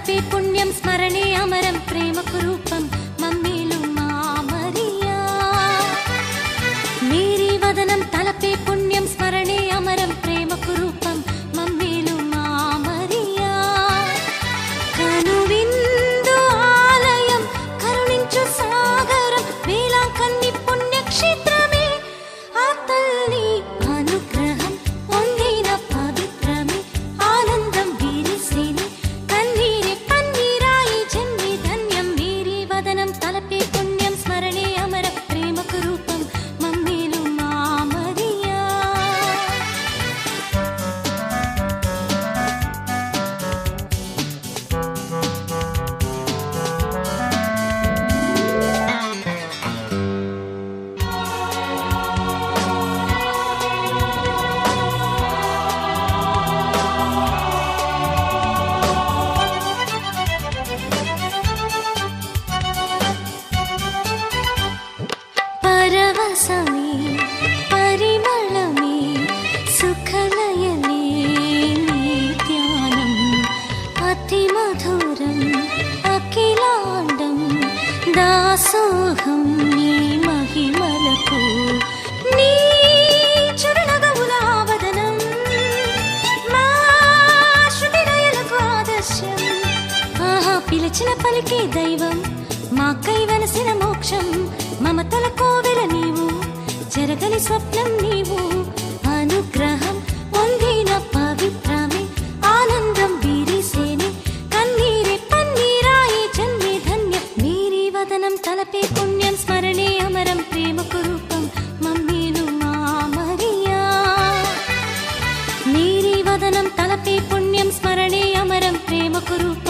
తప్పి పుణ్యం స్మరణే అమరం ప్రేమకు రూపం దాసోహం నీ మహిమలకు నీ చరణగముల ఆవదనం మా శృతిదయలకు ఆదర్శం. ఆహా పిలిచిన పలికే దైవం మా కైవలసిన మోక్షం. మమతల కోవెల నీవు జరగని స్వప్నం నీవు. ಗುರುಪ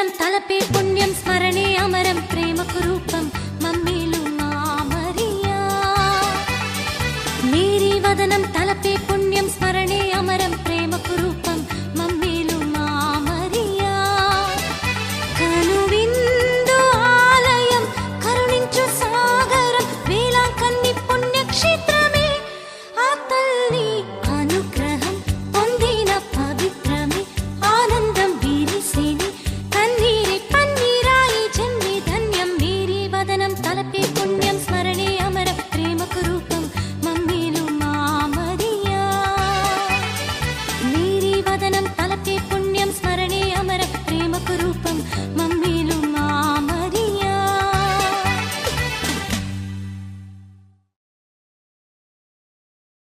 ధనం తలపే పుణ్యం స్మరణే అమరం ప్రేమకు రూపం మమ్మీలు మా మరియా మేరీ వదనం తలపే పుణ్యం